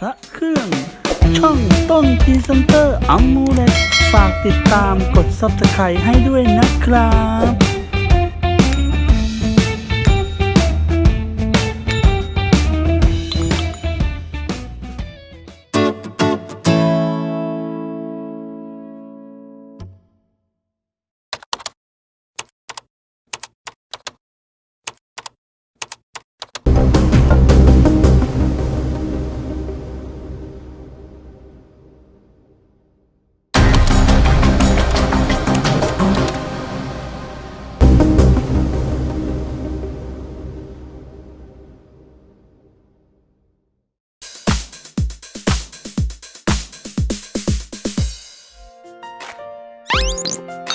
พระเครื่อง ช่องต้นพีเซนเตอร์อัมมูเลตฝากติดตามกด Subscribe ให้ด้วยนะครับ Música